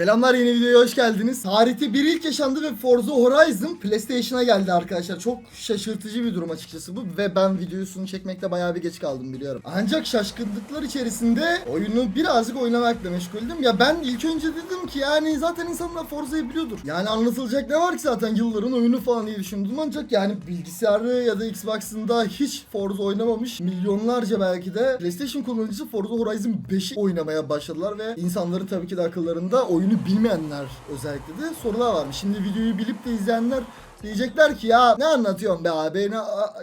Selamlar yeni videoya hoş geldiniz. Tarihte bir ilk yaşandı ve Forza Horizon PlayStation'a geldi arkadaşlar. Çok şaşırtıcı bir durum açıkçası bu ve ben videosunu çekmekte bayağı bir geç kaldım biliyorum. Ancak şaşkınlıklar içerisinde oyunu birazcık oynamakla meşguldüm. Ya ben ilk önce dedim ki yani zaten insanlar Forza'yı biliyordur. Yani anlatılacak ne var ki zaten yılların oyunu falan diye düşündüm ancak yani bilgisayarı ya da Xbox'ında hiç Forza oynamamış milyonlarca belki de PlayStation kullanıcısı Forza Horizon 5'i oynamaya başladılar ve insanların tabii ki de akıllarında oyunu bilmeyenler özellikle de sorular varmış. Şimdi videoyu bilip de izleyenler diyecekler ki ya ne anlatıyorsun be abi ne,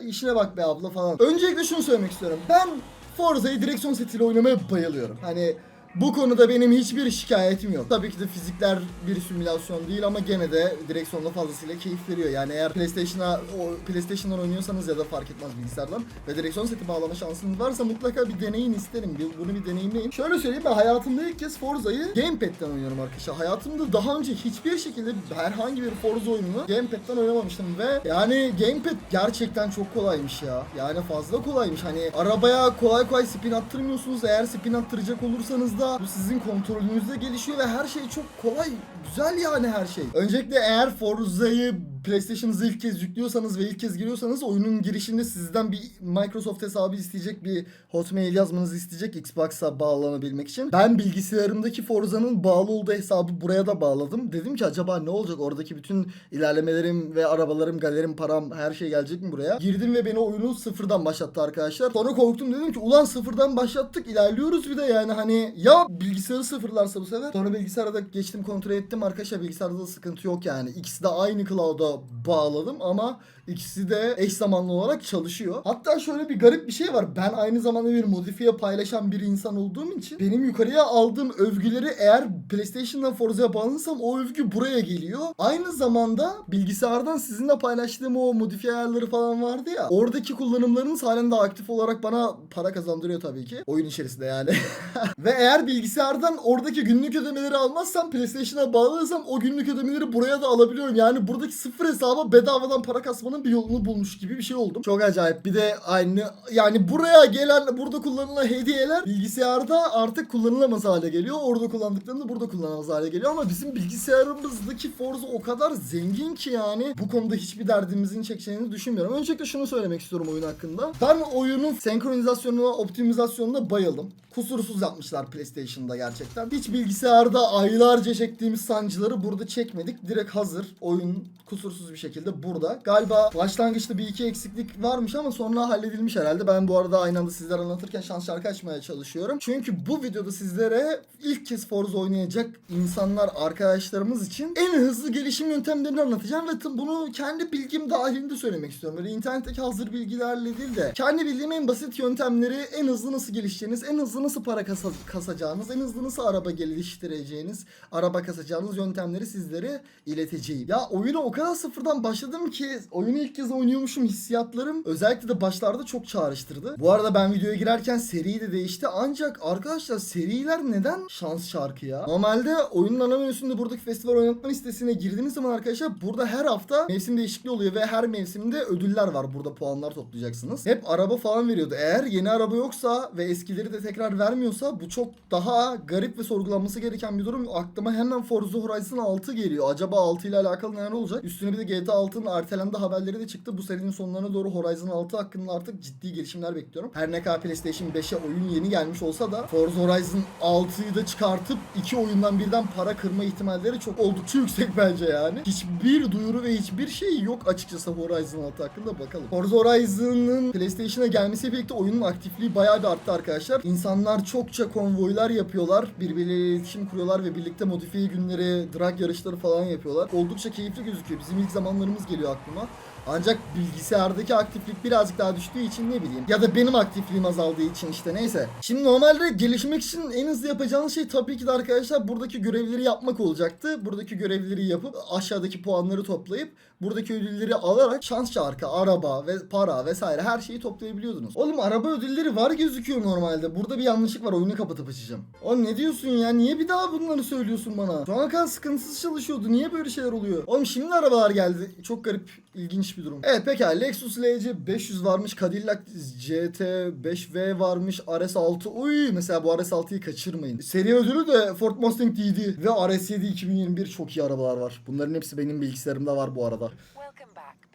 işine bak be abla falan. Öncelikle şunu söylemek istiyorum. Ben Forza'yı direksiyon setiyle oynamaya bayılıyorum. Hani bu konuda benim hiçbir şikayetim yok. Tabii ki de fizikler bir simülasyon değil ama gene de direksiyonla fazlasıyla keyif veriyor. Yani eğer PlayStation'a o PlayStation'dan oynuyorsanız ya da fark etmez bilgisayardan ve direksiyon seti bağlama şansınız varsa mutlaka bir deneyin isterim. Bir- Bunu bir deneyimleyin. Şöyle söyleyeyim ben hayatımda ilk kez Forza'yı Gamepad'den oynuyorum arkadaşlar. Hayatımda daha önce hiçbir şekilde herhangi bir Forza oyununu Gamepad'den oynamamıştım ve yani Gamepad gerçekten çok kolaymış ya. Yani fazla kolaymış. Hani arabaya kolay kolay spin attırmıyorsunuz. Eğer spin attıracak olursanız da bu sizin kontrolünüzde gelişiyor ve her şey çok kolay. Güzel yani her şey. Öncelikle eğer Forza'yı PlayStation'ınıza ilk kez yüklüyorsanız ve ilk kez giriyorsanız oyunun girişinde sizden bir Microsoft hesabı isteyecek, bir Hotmail yazmanızı isteyecek Xbox'a bağlanabilmek için. Ben bilgisayarımdaki Forza'nın bağlı olduğu hesabı buraya da bağladım. Dedim ki acaba ne olacak oradaki bütün ilerlemelerim ve arabalarım, galerim, param her şey gelecek mi buraya? Girdim ve beni oyunu sıfırdan başlattı arkadaşlar. Sonra korktum dedim ki ulan sıfırdan başlattık ilerliyoruz bir de yani hani ya bilgisayarı sıfırlarsa bu sefer. Sonra bilgisayara geçtim kontrol ettim arkadaşlar bilgisayarda da sıkıntı yok yani. İkisi de aynı cloud'a bağladım ama ikisi de eş zamanlı olarak çalışıyor. Hatta şöyle bir garip bir şey var. Ben aynı zamanda bir modifiye paylaşan bir insan olduğum için benim yukarıya aldığım övgüleri eğer PlayStation'dan Forza'ya bağlanırsam o övgü buraya geliyor. Aynı zamanda bilgisayardan sizinle paylaştığım o modifiye ayarları falan vardı ya. Oradaki kullanımlarınız halen daha aktif olarak bana para kazandırıyor tabii ki. Oyun içerisinde yani. Ve eğer bilgisayardan oradaki günlük ödemeleri almazsam PlayStation'a bağlanırsam o günlük ödemeleri buraya da alabiliyorum. Yani buradaki sıfır hesaba bedavadan para kasmanın bir yolunu bulmuş gibi bir şey oldum. Çok acayip. Bir de aynı yani buraya gelen burada kullanılan hediyeler bilgisayarda artık kullanılamaz hale geliyor. Orada kullandıklarını burada kullanılamaz hale geliyor ama bizim bilgisayarımızdaki Forza o kadar zengin ki yani bu konuda hiçbir derdimizin çekeceğini düşünmüyorum. Öncelikle şunu söylemek istiyorum oyun hakkında. Ben oyunun senkronizasyonuna, optimizasyonuna bayıldım. Kusursuz yapmışlar PlayStation'da gerçekten. Hiç bilgisayarda aylarca çektiğimiz sancıları burada çekmedik. Direkt hazır. Oyun kusursuz bir şekilde burada. Galiba başlangıçta bir iki eksiklik varmış ama sonra halledilmiş herhalde. Ben bu arada aynı anda sizlere anlatırken şans şarkı açmaya çalışıyorum. Çünkü bu videoda sizlere ilk kez Forza oynayacak insanlar, arkadaşlarımız için en hızlı gelişim yöntemlerini anlatacağım ve bunu kendi bilgim dahilinde söylemek istiyorum. Böyle internetteki hazır bilgilerle değil de kendi bildiğim en basit yöntemleri en hızlı nasıl gelişeceğiniz, en hızlı nasıl para kasa- kasacağınız, en hızlı nasıl araba geliştireceğiniz, araba kasacağınız yöntemleri sizlere ileteceğim. Ya oyuna o kadar sıfırdan başladım ki oyunu ilk kez oynuyormuşum hissiyatlarım özellikle de başlarda çok çağrıştırdı. Bu arada ben videoya girerken seri de değişti ancak arkadaşlar seriler neden şans şarkı ya? Normalde oyunun ana menüsünde buradaki festival oynatma listesine girdiğiniz zaman arkadaşlar burada her hafta mevsim değişikliği oluyor ve her mevsimde ödüller var. Burada puanlar toplayacaksınız. Hep araba falan veriyordu. Eğer yeni araba yoksa ve eskileri de tekrar vermiyorsa bu çok daha garip ve sorgulanması gereken bir durum. Aklıma hemen Forza Horizon 6 geliyor. Acaba 6 ile alakalı neler olacak? Üstüne bir de GTA 6'nın ertelendi haberleri de çıktı. Bu serinin sonlarına doğru Horizon 6 hakkında artık ciddi gelişimler bekliyorum. Her ne kadar PlayStation 5'e oyun yeni gelmiş olsa da Forza Horizon 6'yı da çıkartıp iki oyundan birden para kırma ihtimalleri çok oldukça yüksek bence yani. Hiçbir duyuru ve hiçbir şey yok açıkçası Horizon 6 hakkında bakalım. Forza Horizon'ın PlayStation'a gelmesiyle birlikte oyunun aktifliği bayağı bir arttı arkadaşlar. İnsanlar çokça konvoylar yapıyorlar. Birbirleriyle iletişim kuruyorlar ve birlikte modifiye günleri, drag yarışları falan yapıyorlar. Oldukça keyifli gözüküyor. Bizim ilk zamanlarımız geliyor aklıma. Ancak bilgisayardaki aktiflik birazcık daha düştüğü için ne bileyim. Ya da benim aktifliğim azaldığı için işte neyse. Şimdi normalde gelişmek için en hızlı yapacağınız şey tabii ki de arkadaşlar buradaki görevleri yapmak olacaktı. Buradaki görevleri yapıp aşağıdaki puanları toplayıp buradaki ödülleri alarak şans şarkı, araba ve para vesaire her şeyi toplayabiliyordunuz. Oğlum araba ödülleri var gözüküyor normalde. Burada bir yanlışlık var. Oyunu kapatıp açacağım. Oğlum ne diyorsun ya? Niye bir daha bunları söylüyorsun bana? Şu ana kadar sıkıntısız çalışıyordu. Niye böyle şeyler oluyor? Oğlum şimdi arabalar geldi. Çok garip, ilginç bir durum. Evet pekala Lexus LC 500 varmış. Cadillac CT 5V varmış. RS6 uy mesela bu RS6'yı kaçırmayın. Seri ödülü de Ford Mustang DD ve RS7 2021 çok iyi arabalar var. Bunların hepsi benim bilgisayarımda var bu arada. Welcome back.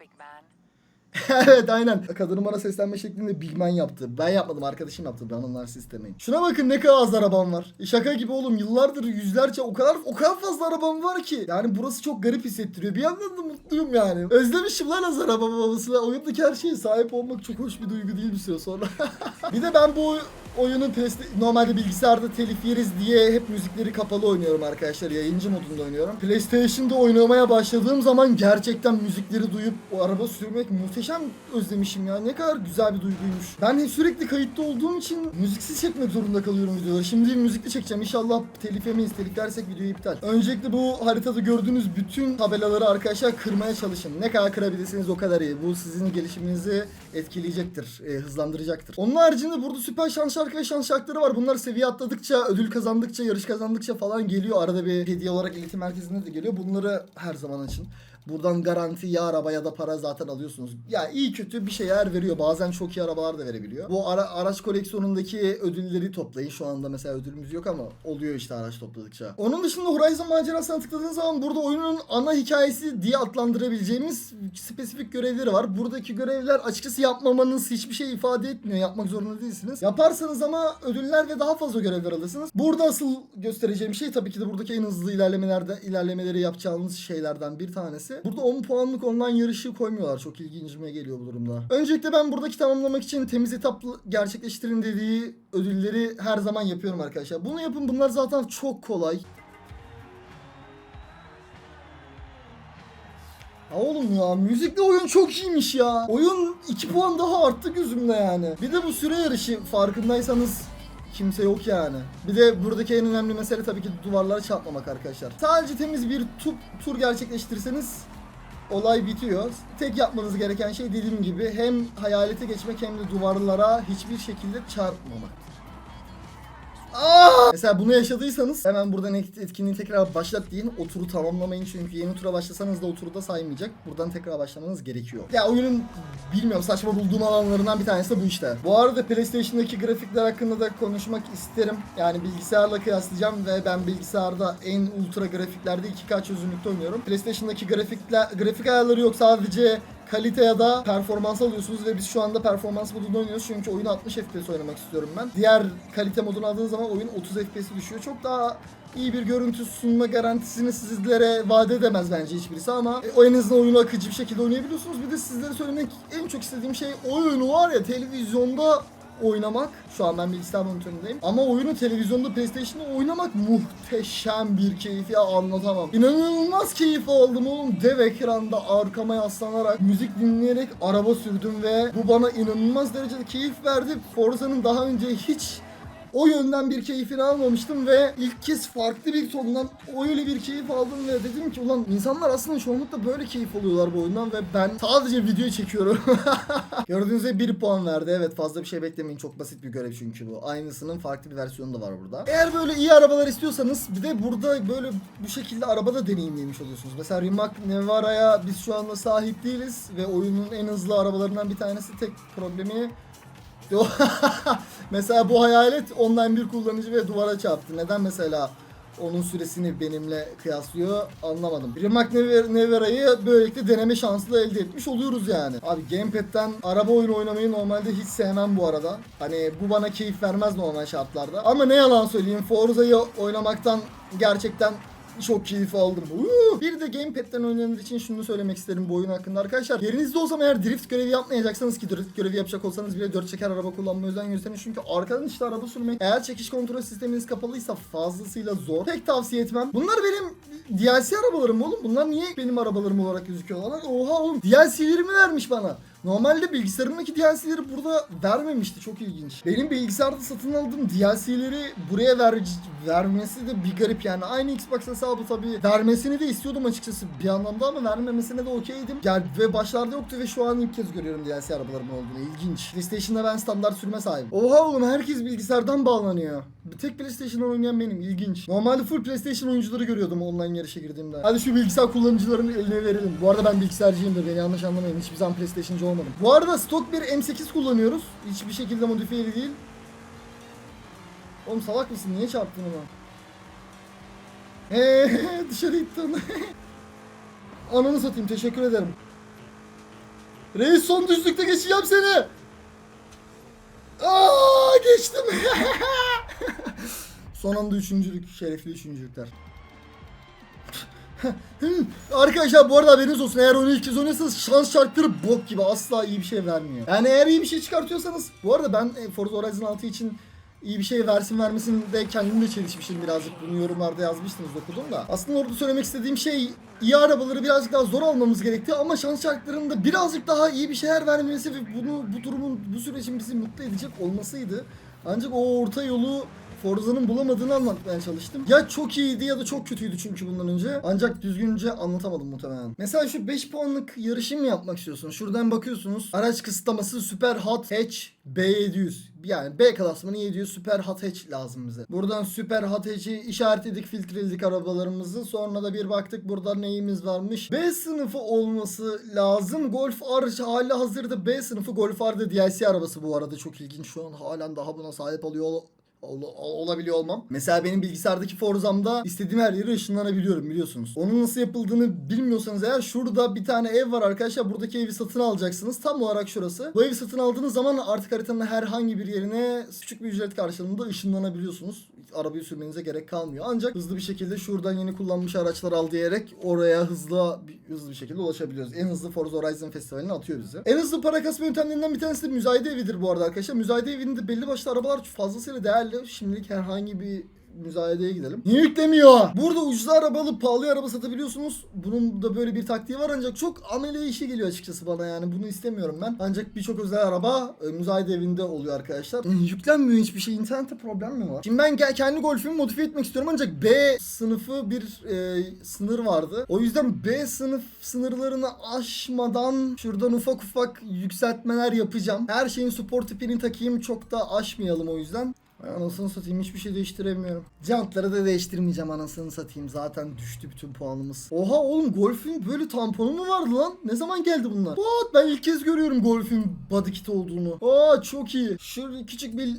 evet aynen. Kadının bana seslenme şeklinde Big Man yaptı. Ben yapmadım arkadaşım yaptı. Ben onlar sistemeyin. Şuna bakın ne kadar az arabam var. Şaka gibi oğlum yıllardır yüzlerce o kadar o kadar fazla arabam var ki. Yani burası çok garip hissettiriyor. Bir yandan da mutluyum yani. Özlemişim lan az araba babası. Oyundaki her şeye sahip olmak çok hoş bir duygu değil bir süre sonra. bir de ben bu oyunun Playsta- normalde bilgisayarda telif yeriz diye hep müzikleri kapalı oynuyorum arkadaşlar. Yayıncı modunda oynuyorum. PlayStation'da oynamaya başladığım zaman gerçekten müzikleri duyup o araba sürmek muhteşem özlemişim ya. Ne kadar güzel bir duyguymuş. Ben sürekli kayıtta olduğum için müziksiz çekmek zorunda kalıyorum videoları. Şimdi müzikli çekeceğim. İnşallah telif yemeyiz. Telif dersek video iptal. Öncelikle bu haritada gördüğünüz bütün tabelaları arkadaşlar kırmaya çalışın. Ne kadar kırabilirsiniz o kadar iyi. Bu sizin gelişiminizi etkileyecektir. e, hızlandıracaktır. Onun haricinde burada süper şans şarkı ve şans şarkıları var. Bunlar seviye atladıkça, ödül kazandıkça, yarış kazandıkça falan geliyor. Arada bir hediye olarak iletim merkezinde de geliyor. Bunları her zaman açın. Buradan garanti ya araba ya da para zaten alıyorsunuz. Ya iyi kötü bir şeyler veriyor. Bazen çok iyi arabalar da verebiliyor. Bu ara- araç koleksiyonundaki ödülleri toplayın. Şu anda mesela ödülümüz yok ama oluyor işte araç topladıkça. Onun dışında Horizon macerasına tıkladığınız zaman burada oyunun ana hikayesi diye adlandırabileceğimiz spesifik görevleri var. Buradaki görevler açıkçası yapmamanız hiçbir şey ifade etmiyor. Yapmak zorunda değilsiniz. Yaparsanız ama ödüller ve daha fazla görevler alırsınız. Burada asıl göstereceğim şey tabii ki de buradaki en hızlı ilerlemelerde ilerlemeleri yapacağınız şeylerden bir tanesi. Burada 10 puanlık online yarışı koymuyorlar. Çok ilgincime geliyor bu durumda. Öncelikle ben buradaki tamamlamak için temiz etaplı gerçekleştirin dediği ödülleri her zaman yapıyorum arkadaşlar. Bunu yapın. Bunlar zaten çok kolay. Ya oğlum ya müzikli oyun çok iyiymiş ya. Oyun 2 puan daha arttı gözümde yani. Bir de bu süre yarışı farkındaysanız kimse yok yani. Bir de buradaki en önemli mesele tabii ki duvarlara çarpmamak arkadaşlar. Sadece temiz bir tu- tur gerçekleştirirseniz olay bitiyor. Tek yapmanız gereken şey dediğim gibi hem hayalete geçmek hem de duvarlara hiçbir şekilde çarpmamak. Aa! Mesela bunu yaşadıysanız hemen buradan et- etkinliği tekrar başlat deyin. O turu tamamlamayın çünkü yeni tura başlasanız da o turu da saymayacak. Buradan tekrar başlamanız gerekiyor. Ya oyunun bilmiyorum saçma bulduğum alanlarından bir tanesi de bu işte. Bu arada PlayStation'daki grafikler hakkında da konuşmak isterim. Yani bilgisayarla kıyaslayacağım ve ben bilgisayarda en ultra grafiklerde 2K çözünürlükte oynuyorum. PlayStation'daki grafikler grafik ayarları yok sadece kalite ya da performans alıyorsunuz ve biz şu anda performans modunda oynuyoruz çünkü oyunu 60 FPS oynamak istiyorum ben. Diğer kalite modunu aldığınız zaman oyun 30 FPS düşüyor. Çok daha iyi bir görüntü sunma garantisini sizlere vaat edemez bence hiçbirisi ama e, o en azından oyunu akıcı bir şekilde oynayabiliyorsunuz. Bir de sizlere söylemek en çok istediğim şey oyunu var ya televizyonda oynamak. Şu an ben bilgisayar monitöründeyim. Ama oyunu televizyonda PlayStation'da oynamak muhteşem bir keyif ya anlatamam. İnanılmaz keyif aldım oğlum. Dev ekranda arkama yaslanarak müzik dinleyerek araba sürdüm ve bu bana inanılmaz derecede keyif verdi. Forza'nın daha önce hiç o yönden bir keyfini almamıştım ve ilk kez farklı bir tondan öyle bir keyif aldım ve dedim ki ulan insanlar aslında çoğunlukla böyle keyif alıyorlar bu oyundan ve ben sadece video çekiyorum. Gördüğünüz gibi 1 puan verdi. Evet fazla bir şey beklemeyin. Çok basit bir görev çünkü bu. Aynısının farklı bir versiyonu da var burada. Eğer böyle iyi arabalar istiyorsanız bir de burada böyle bu şekilde arabada deneyimlemiş oluyorsunuz. Mesela Rimac Nevara'ya biz şu anda sahip değiliz ve oyunun en hızlı arabalarından bir tanesi tek problemi Mesela bu hayalet online bir kullanıcı ve duvara çarptı. Neden mesela onun süresini benimle kıyaslıyor anlamadım. Rimac Never- Nevera'yı böylelikle deneme şansı da elde etmiş oluyoruz yani. Abi gamepad'den araba oyunu oynamayı normalde hiç sevmem bu arada. Hani bu bana keyif vermez normal şartlarda. Ama ne yalan söyleyeyim Forza'yı oynamaktan gerçekten çok keyif aldım. Uuu. Bir de gamepad'den oynanır için şunu söylemek isterim bu oyun hakkında arkadaşlar. Yerinizde olsam eğer drift görevi yapmayacaksanız ki drift görevi yapacak olsanız bile 4 çeker araba kullanmaya özen gösterin. Çünkü arkadan işte araba sürmek eğer çekiş kontrol sisteminiz kapalıysa fazlasıyla zor. Pek tavsiye etmem. Bunlar benim DLC arabalarım oğlum. Bunlar niye benim arabalarım olarak gözüküyorlar? Oha oğlum DLC'lerimi vermiş bana. Normalde bilgisayarımdaki DLC'leri burada vermemişti. Çok ilginç. Benim bilgisayarda satın aldığım DLC'leri buraya ver, vermesi de bir garip yani. Aynı Xbox hesabı tabii vermesini de istiyordum açıkçası bir anlamda ama vermemesine de okeydim. Yani ve başlarda yoktu ve şu an ilk kez görüyorum DLC arabalarımın olduğunu. İlginç. PlayStation'da ben standart sürme sahibim. Oha oğlum herkes bilgisayardan bağlanıyor. Bir tek PlayStation oynayan benim. İlginç. Normalde full PlayStation oyuncuları görüyordum online yarışa girdiğimde. Hadi şu bilgisayar kullanıcılarının eline verelim. Bu arada ben bilgisayarcıyımdır. Beni yanlış anlamayın. Hiçbir zaman PlayStation'cı olmadım. Bu arada stok bir M8 kullanıyoruz. Hiçbir şekilde modifiyeli değil. Oğlum salak mısın? Niye çarptın ona? Eee dışarı itti onu. Ananı satayım teşekkür ederim. Reis son düzlükte geçeceğim seni. Aa geçtim. son anda üçüncülük. Şerefli üçüncülükler. Arkadaşlar bu arada haberiniz olsun eğer onu ilk kez oynuyorsanız şans şartları bok gibi asla iyi bir şey vermiyor. Yani eğer iyi bir şey çıkartıyorsanız bu arada ben e, Forza Horizon 6 için iyi bir şey versin vermesin de kendim de çelişmişim birazcık bunu yorumlarda yazmıştınız okudum da. Aslında orada söylemek istediğim şey iyi arabaları birazcık daha zor almamız gerekti ama şans şartlarında birazcık daha iyi bir şeyler vermesi ve bunu bu durumun bu sürecin bizi mutlu edecek olmasıydı. Ancak o orta yolu Forza'nın bulamadığını anlatmaya çalıştım. Ya çok iyiydi ya da çok kötüydü çünkü bundan önce. Ancak düzgünce anlatamadım muhtemelen. Mesela şu 5 puanlık yarışı mı yapmak istiyorsun? Şuradan bakıyorsunuz. Araç kısıtlaması Super Hot Hatch B700. Yani B klasmanı 700 Super Hot Hatch lazım bize. Buradan Super Hot Hatch'i işaretledik, filtreledik arabalarımızı. Sonra da bir baktık burada neyimiz varmış. B sınıfı olması lazım. Golf R hali hazırda B sınıfı Golf R'da DLC arabası bu arada çok ilginç. Şu an halen daha buna sahip oluyor ol- ol- olabiliyor olmam. Mesela benim bilgisayardaki Forza'mda istediğim her yere ışınlanabiliyorum biliyorsunuz. Onun nasıl yapıldığını bilmiyorsanız eğer şurada bir tane ev var arkadaşlar. Buradaki evi satın alacaksınız. Tam olarak şurası. Bu evi satın aldığınız zaman artık haritanın herhangi bir yerine küçük bir ücret karşılığında ışınlanabiliyorsunuz. Arabayı sürmenize gerek kalmıyor. Ancak hızlı bir şekilde şuradan yeni kullanmış araçlar al diyerek oraya hızlı hızlı bir şekilde ulaşabiliyoruz. En hızlı Forza Horizon Festivali'ne atıyor bizi. En hızlı para kasma yöntemlerinden bir tanesi de müzayede evidir bu arada arkadaşlar. Müzayede evinde belli başlı arabalar fazlasıyla değerli. Şimdilik herhangi bir müzayedeye gidelim. Niye yüklemiyor? Burada ucuz arabalı pahalı araba satabiliyorsunuz. Bunun da böyle bir taktiği var ancak çok amele işi geliyor açıkçası bana yani. Bunu istemiyorum ben. Ancak birçok özel araba e, müzayede evinde oluyor arkadaşlar. Yüklenmiyor hiçbir şey. İnternette problem mi var? Şimdi ben ke- kendi golfümü modifiye etmek istiyorum ancak B sınıfı bir e, sınır vardı. O yüzden B sınıf sınırlarını aşmadan şuradan ufak ufak yükseltmeler yapacağım. Her şeyin spor tipini takayım çok da aşmayalım o yüzden. Anasını satayım hiçbir şey değiştiremiyorum. Jantları da değiştirmeyeceğim anasını satayım. Zaten düştü bütün puanımız. Oha oğlum Golf'ün böyle tamponu mu vardı lan? Ne zaman geldi bunlar? What? Ben ilk kez görüyorum Golf'ün body kit olduğunu. Aa çok iyi. Şöyle küçük bir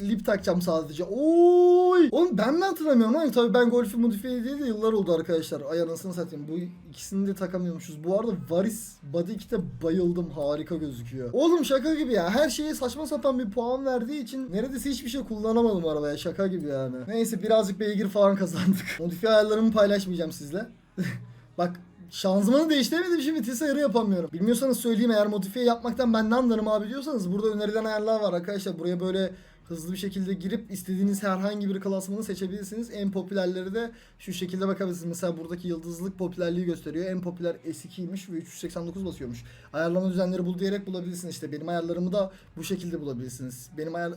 lip takacağım sadece. Oy! Oğlum ben de hatırlamıyorum lan. Tabii ben Golf'ü modifiye değil de yıllar oldu arkadaşlar. Ay anasını satayım. Bu ikisini de takamıyormuşuz. Bu arada Varis Body Kit'e bayıldım. Harika gözüküyor. Oğlum şaka gibi ya. Her şeye saçma sapan bir puan verdiği için neredeyse hiçbir şey kullanamadım arabaya. Şaka gibi yani. Neyse birazcık beygir falan kazandık. Modifiye ayarlarımı paylaşmayacağım sizle. Bak Şanzımanı değiştiremediğim için vites ayarı yapamıyorum. Bilmiyorsanız söyleyeyim eğer modifiye yapmaktan ben ne anlarım abi diyorsanız burada önerilen ayarlar var arkadaşlar. Buraya böyle hızlı bir şekilde girip istediğiniz herhangi bir klasmanı seçebilirsiniz. En popülerleri de şu şekilde bakabilirsiniz. Mesela buradaki yıldızlık popülerliği gösteriyor. En popüler S2'ymiş ve 389 basıyormuş. Ayarlama düzenleri bul diyerek bulabilirsiniz işte. Benim ayarlarımı da bu şekilde bulabilirsiniz. Benim ayar...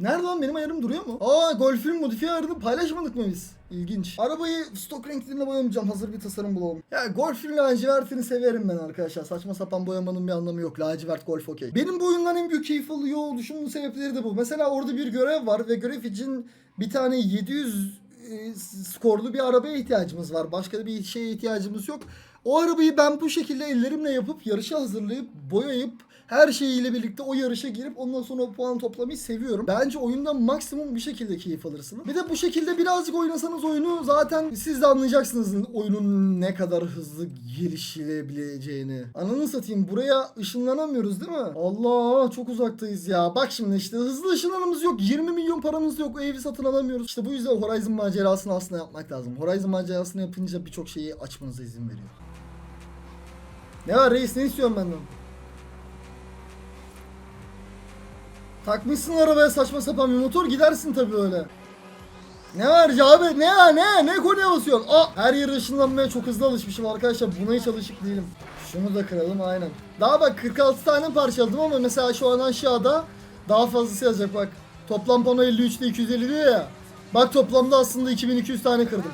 Nerede lan benim ayarım duruyor mu? Aa Golf'ün modifiye ayarını paylaşmadık mı biz? İlginç. Arabayı stok renklerine boyamayacağım. Hazır bir tasarım bulalım. Ya Golf'ün lacivertini severim ben arkadaşlar. Saçma sapan boyamanın bir anlamı yok. Lacivert Golf okey. Benim bu oyundan en büyük keyif alıyor oluşumun sebepleri de bu. Mesela orada bir görev var ve görev için bir tane 700 e, skorlu bir arabaya ihtiyacımız var. Başka bir şeye ihtiyacımız yok. O arabayı ben bu şekilde ellerimle yapıp yarışa hazırlayıp boyayıp her şeyiyle birlikte o yarışa girip ondan sonra o puan toplamayı seviyorum. Bence oyundan maksimum bir şekilde keyif alırsınız. Bir de bu şekilde birazcık oynasanız oyunu zaten siz de anlayacaksınız oyunun ne kadar hızlı gelişilebileceğini. Ananı satayım buraya ışınlanamıyoruz değil mi? Allah çok uzaktayız ya. Bak şimdi işte hızlı ışınlanımız yok. 20 milyon paramız yok. Evi satın alamıyoruz. İşte bu yüzden Horizon macerasını aslında yapmak lazım. Horizon macerasını yapınca birçok şeyi açmanıza izin veriyor. Ne var reis ne istiyorsun benden? Takmışsın arabaya saçma sapan bir motor gidersin tabii öyle. Ne var abi ne ya ne ne konuya basıyorsun? Aa her yere ışınlanmaya çok hızlı alışmışım arkadaşlar buna hiç alışık değilim. Şunu da kıralım aynen. Daha bak 46 tane parçaladım ama mesela şu an aşağıda daha fazlası yazacak bak. Toplam pano 53'te 250 diyor ya. Bak toplamda aslında 2200 tane kırdım.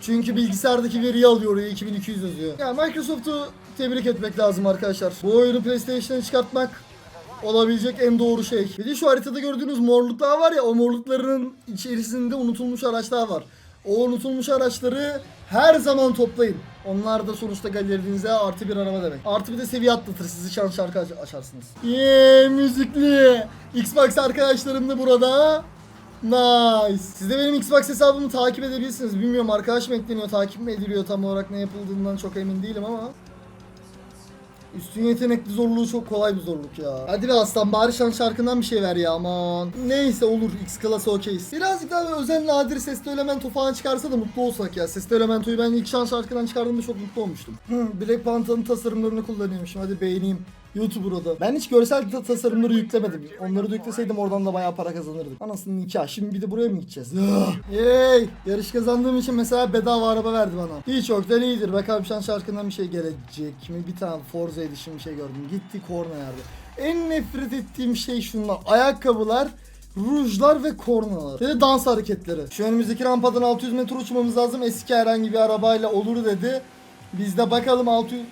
Çünkü bilgisayardaki veriyi alıyor oraya 2200 yazıyor. Ya Microsoft'u tebrik etmek lazım arkadaşlar. Bu oyunu PlayStation'a çıkartmak olabilecek en doğru şey. Bir de şu haritada gördüğünüz morluklar var ya o morlukların içerisinde unutulmuş araçlar var. O unutulmuş araçları her zaman toplayın. Onlar da sonuçta galerinize artı bir araba demek. Artı bir de seviye atlatır sizi şan şarkı aç- açarsınız. Yeee müzikli. Xbox arkadaşlarım da burada. Nice. Siz de benim Xbox hesabımı takip edebilirsiniz. Bilmiyorum arkadaş mı ekleniyor, takip mi ediliyor tam olarak ne yapıldığından çok emin değilim ama. Üstün yetenekli zorluğu çok kolay bir zorluk ya. Hadi be aslan bari şan şarkından bir şey ver ya aman. Neyse olur X klası okeyiz. Birazcık daha böyle özel nadir sesli elemento falan çıkarsa da mutlu olsak ya. Sesli elementoyu ben ilk şan şarkıdan çıkardığımda çok mutlu olmuştum. Hı, Black Panther'ın tasarımlarını kullanıyormuşum hadi beğeneyim. YouTuber da. Ben hiç görsel ta- tasarımları yüklemedim. Onları da yükleseydim oradan da bayağı para kazanırdım. Anasının nikah. Şimdi bir de buraya mı gideceğiz? Yey! Yarış kazandığım için mesela bedava araba verdi bana. İyi çok da iyidir. Bakalım şan şarkından bir şey gelecek mi? Bir tane Forza Edition bir şey gördüm. Gitti korna yerde. En nefret ettiğim şey şunlar. Ayakkabılar, rujlar ve kornalar. Ve de dans hareketleri. Şu önümüzdeki rampadan 600 metre uçmamız lazım. Eski herhangi bir arabayla olur dedi. Biz de bakalım 600...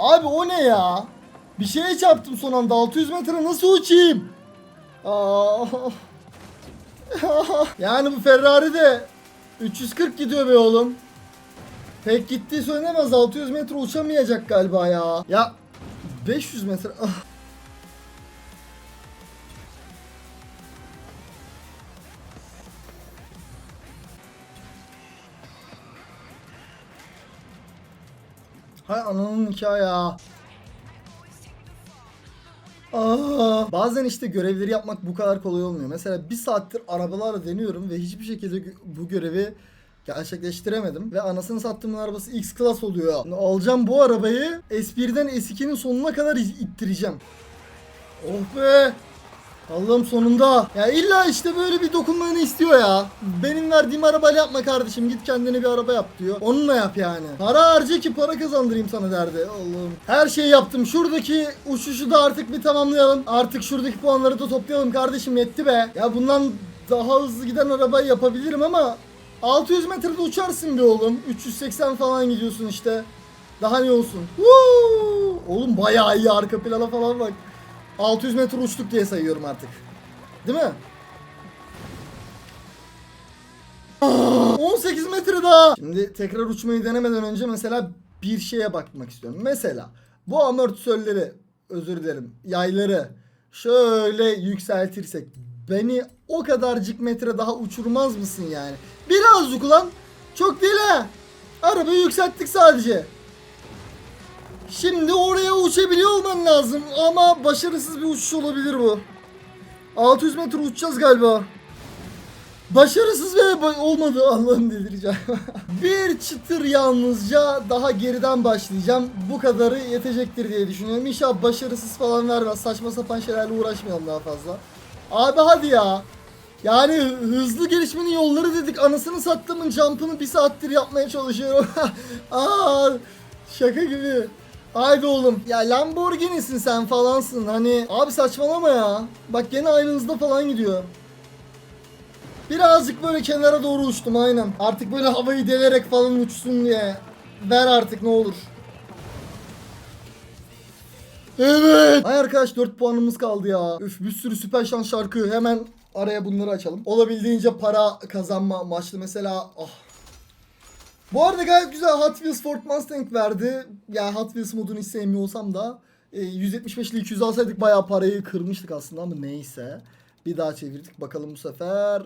Abi o ne ya? Bir şeye çarptım son anda. 600 metre nasıl uçayım? Yani bu Ferrari de 340 gidiyor be oğlum. Pek gittiği söylenemez. 600 metre uçamayacak galiba ya. Ya 500 metre. Hay ananın nikahı ya. Aa, bazen işte görevleri yapmak bu kadar kolay olmuyor. Mesela bir saattir arabalarla deniyorum ve hiçbir şekilde bu görevi gerçekleştiremedim. Ve anasını sattığımın arabası X Class oluyor. Alacağım bu arabayı S1'den S2'nin sonuna kadar ittireceğim. Oh be! Allah'ım sonunda. Ya illa işte böyle bir dokunmanı istiyor ya. Benim verdiğim arabayla yapma kardeşim. Git kendine bir araba yap diyor. Onunla yap yani. Para harca ki para kazandırayım sana derdi. Allah'ım. Her şeyi yaptım. Şuradaki uçuşu da artık bir tamamlayalım. Artık şuradaki puanları da toplayalım kardeşim. Yetti be. Ya bundan daha hızlı giden arabayı yapabilirim ama 600 metrede uçarsın be oğlum. 380 falan gidiyorsun işte. Daha ne olsun? Woo! Oğlum bayağı iyi arka plana falan bak. 600 metre uçtuk diye sayıyorum artık. Değil mi? Aa, 18 metre daha. Şimdi tekrar uçmayı denemeden önce mesela bir şeye bakmak istiyorum. Mesela bu amortisörleri özür dilerim yayları şöyle yükseltirsek beni o kadarcık metre daha uçurmaz mısın yani? Birazcık ulan. Çok değil ha. Arabayı yükselttik sadece. Şimdi oraya uçabiliyor olman lazım ama başarısız bir uçuş olabilir bu. 600 metre uçacağız galiba. Başarısız ve ba- olmadı Allah'ım delireceğim. bir çıtır yalnızca daha geriden başlayacağım. Bu kadarı yetecektir diye düşünüyorum. İnşallah başarısız falan vermez. Saçma sapan şeylerle uğraşmayalım daha fazla. Abi hadi ya. Yani hızlı gelişmenin yolları dedik. Anasını sattığımın jump'ını bir saattir yapmaya çalışıyorum. Aa, şaka gibi. Haydi oğlum. Ya Lamborghini'sin sen falansın. Hani abi saçmalama ya. Bak gene aynı hızda falan gidiyor. Birazcık böyle kenara doğru uçtum aynen. Artık böyle havayı delerek falan uçsun diye. Ver artık ne olur. Evet. Ay arkadaş 4 puanımız kaldı ya. Üf bir sürü süper şans şarkı. Hemen araya bunları açalım. Olabildiğince para kazanma amaçlı mesela. Ah. Bu arada gayet güzel Hot Wheels Ford Mustang verdi. Ya Hot Wheels modunu hiç sevmiyor olsam da e, 175 ile 200 alsaydık bayağı parayı kırmıştık aslında ama neyse. Bir daha çevirdik bakalım bu sefer.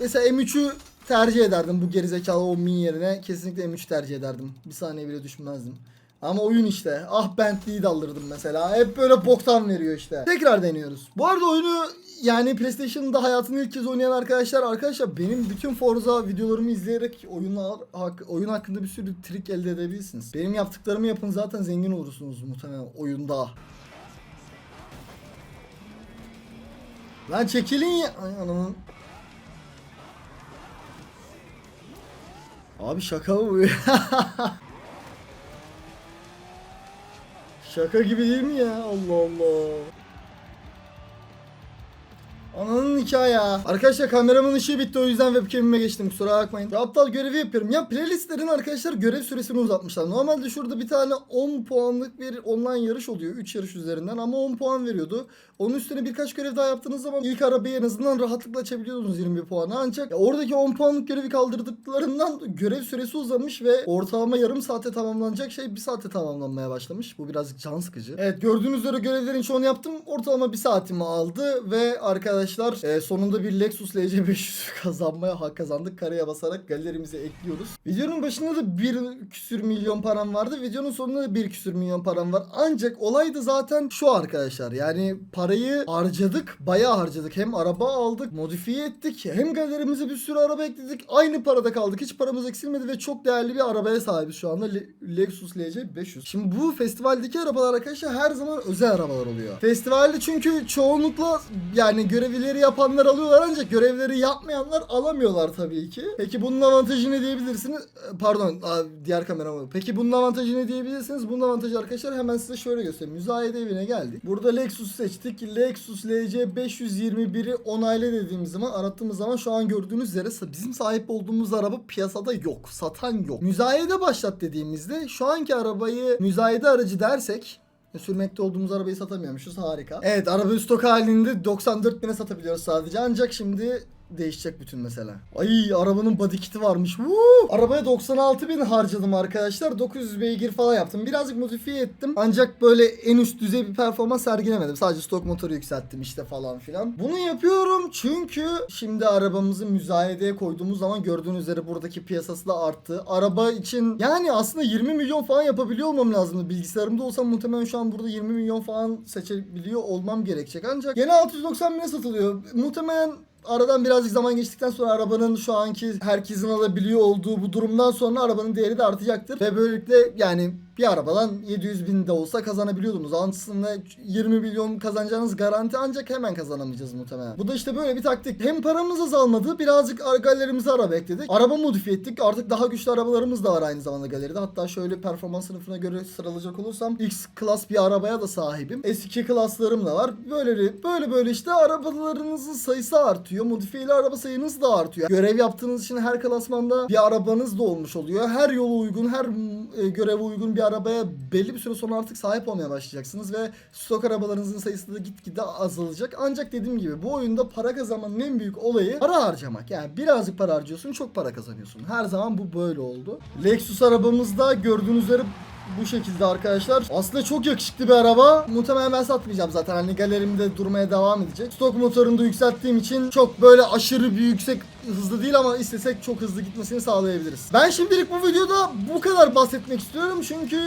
Mesela M3'ü tercih ederdim bu gerizekalı o min yerine. Kesinlikle M3 tercih ederdim. Bir saniye bile düşünmezdim. Ama oyun işte. Ah Bentley'i de alırdım mesela. Hep böyle boktan veriyor işte. Tekrar deniyoruz. Bu arada oyunu yani PlayStation'da hayatını ilk kez oynayan arkadaşlar arkadaşlar benim bütün Forza videolarımı izleyerek oyunlar hak- oyun hakkında bir sürü trik elde edebilirsiniz. Benim yaptıklarımı yapın zaten zengin olursunuz muhtemelen oyunda. Lan çekilin ya. Ay ananın. Abi şaka mı bu? Şaka gibi değil mi ya? Allah Allah. Ananın hikaye ya. Arkadaşlar kameramın ışığı bitti o yüzden webcam'ime geçtim kusura bakmayın. Ya aptal görevi yapıyorum. Ya playlistlerin arkadaşlar görev süresini uzatmışlar. Normalde şurada bir tane 10 puanlık bir online yarış oluyor. 3 yarış üzerinden ama 10 puan veriyordu. Onun üstüne birkaç görev daha yaptığınız zaman ilk arabayı en azından rahatlıkla açabiliyordunuz 21 puana. Ancak oradaki 10 puanlık görevi kaldırdıklarından görev süresi uzamış ve ortalama yarım saate tamamlanacak şey 1 saate tamamlanmaya başlamış. Bu birazcık can sıkıcı. Evet gördüğünüz üzere görevlerin çoğunu yaptım. Ortalama 1 saatimi aldı ve arkadaşlar e, sonunda bir Lexus LC500 kazanmaya hak kazandık. Karaya basarak galerimize ekliyoruz. Videonun başında da bir küsür milyon param vardı. Videonun sonunda da bir küsür milyon param var. Ancak olay da zaten şu arkadaşlar. Yani parayı harcadık. Bayağı harcadık. Hem araba aldık, modifiye ettik. Hem galerimize bir sürü araba ekledik. Aynı parada kaldık. Hiç paramız eksilmedi ve çok değerli bir arabaya sahibiz şu anda. Le- Lexus LC500. Şimdi bu festivaldeki arabalar arkadaşlar her zaman özel arabalar oluyor. Festivalde çünkü çoğunlukla yani görevleri yapanlar alıyorlar ancak görevleri yapmayanlar alamıyorlar tabii ki. Peki bunun avantajı ne diyebilirsiniz? Ee, Pardon diğer kameram. Peki bunun avantajı ne diyebilirsiniz? Bunun avantajı arkadaşlar hemen size şöyle göstereyim. Müzayede evine geldik. Burada Lexus seçtik. Lexus LC 521'i onayla dediğimiz zaman arattığımız zaman şu an gördüğünüz üzere bizim sahip olduğumuz araba piyasada yok. Satan yok. Müzayede başlat dediğimizde şu anki arabayı müzayede aracı dersek Sürmekte olduğumuz arabayı satamıyormuşuz. Harika. Evet araba stok halinde 94 bine satabiliyoruz sadece. Ancak şimdi değişecek bütün mesela. Ay arabanın body kiti varmış. Woo! Arabaya 96 bin harcadım arkadaşlar. 900 beygir falan yaptım. Birazcık modifiye ettim. Ancak böyle en üst düzey bir performans sergilemedim. Sadece stok motoru yükselttim işte falan filan. Bunu yapıyorum çünkü şimdi arabamızı müzayedeye koyduğumuz zaman gördüğünüz üzere buradaki piyasası da arttı. Araba için yani aslında 20 milyon falan yapabiliyor olmam lazımdı. Bilgisayarımda olsam muhtemelen şu an burada 20 milyon falan seçebiliyor olmam gerekecek. Ancak yine 690 bine satılıyor. Muhtemelen Aradan birazcık zaman geçtikten sonra arabanın şu anki herkesin alabiliyor olduğu bu durumdan sonra arabanın değeri de artacaktır. Ve böylelikle yani bir arabadan 700 bin de olsa kazanabiliyordunuz. Aslında 20 milyon kazanacağınız garanti ancak hemen kazanamayacağız muhtemelen. Bu da işte böyle bir taktik. Hem paramız azalmadı birazcık galerimize araba ekledik. Araba modifiye ettik. Artık daha güçlü arabalarımız da var aynı zamanda galeride. Hatta şöyle performans sınıfına göre sıralayacak olursam X klas bir arabaya da sahibim. S2 klaslarım da var. Böyle böyle böyle işte arabalarınızın sayısı artıyor. Modifiyeli araba sayınız da artıyor. Görev yaptığınız için her klasmanda bir arabanız da olmuş oluyor. Her yola uygun, her e, göreve uygun bir arabaya belli bir süre sonra artık sahip olmaya başlayacaksınız ve stok arabalarınızın sayısı da gitgide azalacak. Ancak dediğim gibi bu oyunda para kazanmanın en büyük olayı para harcamak. Yani birazcık para harcıyorsun, çok para kazanıyorsun. Her zaman bu böyle oldu. Lexus arabamızda gördüğünüz üzere bu şekilde arkadaşlar. Aslında çok yakışıklı bir araba. Muhtemelen ben satmayacağım zaten. Hani galerimde durmaya devam edecek. Stok motorunu da yükselttiğim için çok böyle aşırı bir yüksek hızlı değil ama istesek çok hızlı gitmesini sağlayabiliriz. Ben şimdilik bu videoda bu kadar bahsetmek istiyorum. Çünkü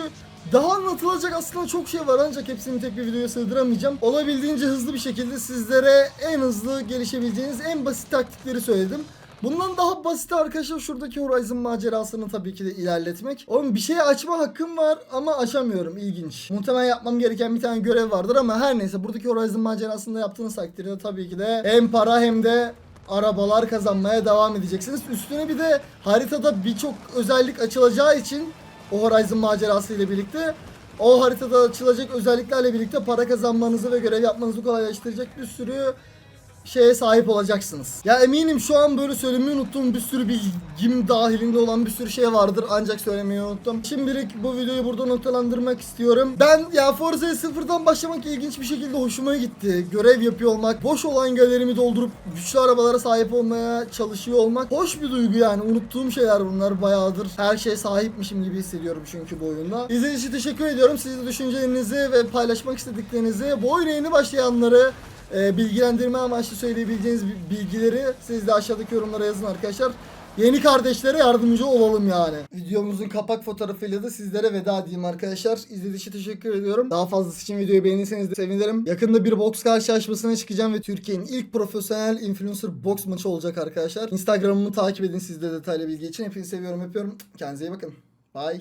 daha anlatılacak aslında çok şey var ancak hepsini tek bir videoya sığdıramayacağım. Olabildiğince hızlı bir şekilde sizlere en hızlı gelişebileceğiniz en basit taktikleri söyledim. Bundan daha basit arkadaşlar şuradaki Horizon macerasını tabii ki de ilerletmek. Oğlum bir şey açma hakkım var ama açamıyorum ilginç. Muhtemelen yapmam gereken bir tane görev vardır ama her neyse buradaki Horizon macerasında yaptığınız takdirde tabii ki de hem para hem de arabalar kazanmaya devam edeceksiniz. Üstüne bir de haritada birçok özellik açılacağı için o Horizon macerası ile birlikte o haritada açılacak özelliklerle birlikte para kazanmanızı ve görev yapmanızı kolaylaştıracak bir sürü şeye sahip olacaksınız. Ya eminim şu an böyle söylemeyi unuttuğum bir sürü bilgim dahilinde olan bir sürü şey vardır ancak söylemeyi unuttum. Şimdilik bu videoyu burada noktalandırmak istiyorum. Ben ya Forza'ya sıfırdan başlamak ilginç bir şekilde hoşuma gitti. Görev yapıyor olmak, boş olan galerimi doldurup güçlü arabalara sahip olmaya çalışıyor olmak hoş bir duygu yani. Unuttuğum şeyler bunlar bayağıdır. Her şeye sahipmişim gibi hissediyorum çünkü bu oyunda. İzlediğiniz için teşekkür ediyorum. Siz de düşüncelerinizi ve paylaşmak istediklerinizi bu oyuna yeni başlayanları e, bilgilendirme amaçlı söyleyebileceğiniz bi- bilgileri siz de aşağıdaki yorumlara yazın arkadaşlar. Yeni kardeşlere yardımcı olalım yani. Videomuzun kapak fotoğrafıyla da sizlere veda diyeyim arkadaşlar. İzlediğiniz için teşekkür ediyorum. Daha fazlası için videoyu beğenirseniz de sevinirim. Yakında bir boks karşılaşmasına çıkacağım ve Türkiye'nin ilk profesyonel influencer boks maçı olacak arkadaşlar. Instagram'ımı takip edin siz de detaylı bilgi için. Hepinizi seviyorum, öpüyorum. Kendinize iyi bakın. Bye.